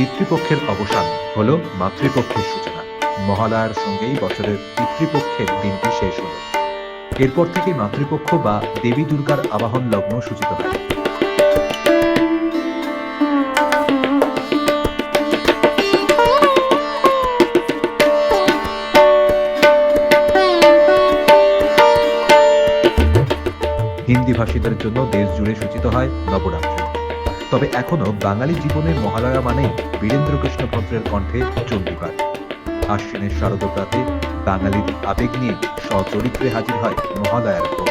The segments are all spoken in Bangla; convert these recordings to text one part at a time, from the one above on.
পিতৃপক্ষের অবসান হলো মাতৃপক্ষের সূচনা। মহালয়ার সঙ্গেই বছরের পিতৃপক্ষের দিনটি শেষ হলো। এরপর থেকে মাতৃপক্ষ বা দেবী দুর্গার আবাহন লগ্ন সূচিত হয়। হিন্দি ভাষীদের জন্য দেশ জুড়ে সূচিত হয় নবরাত্রি। তবে এখনও বাঙালি জীবনের মহালয়া মানেই বীরেন্দ্র কৃষ্ণ ভদ্রের কণ্ঠে চণ্ডীপাঠ। আশ্বিনের শারদপ্রাতে বাঙালির আবেগ নিয়ে সচরিত্রে হাজির হয় মহালয়ার ভোগ।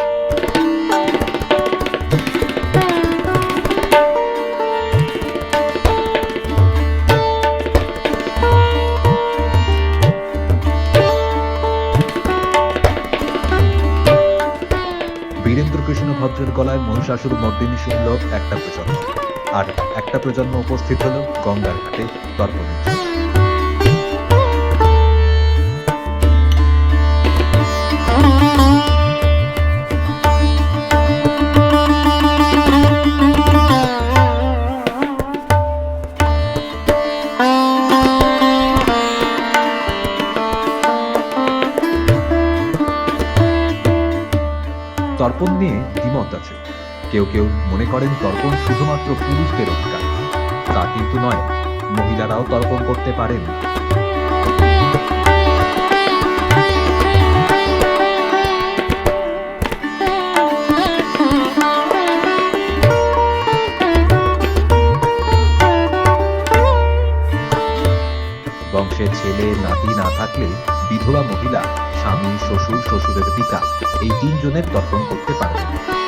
বীরেন্দ্র কৃষ্ণ ভদ্রের গলায় মহিষাসুর মর্দিনী শুনল একটা প্রজন্ম আর একটা প্রজন্ম উপস্থিত হলো গঙ্গার ঘাটে তর্পণ নিয়ে দ্বিমত আছে। কেউ কেউ মনে করেন তর্পণ শুধুমাত্র পুরুষদের অধিকার। তা কিন্তু নয়, মহিলারাও তর্পণ করতে পারেন। বংশে ছেলে, নাতি না থাকলে বিধবা মহিলা, স্বামী, শ্বশুর, শ্বশুরের পিতা এই তিনজনের তর্পণ করতে পারবে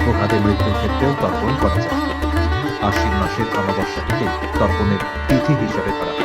অপঘাতে মৃত্যুর ক্ষেত্রেও তর্পণ করা যায়। আশ্বিন মাসের অমাবস্যাটিকে তর্পণের তিথি হিসাবে হয়।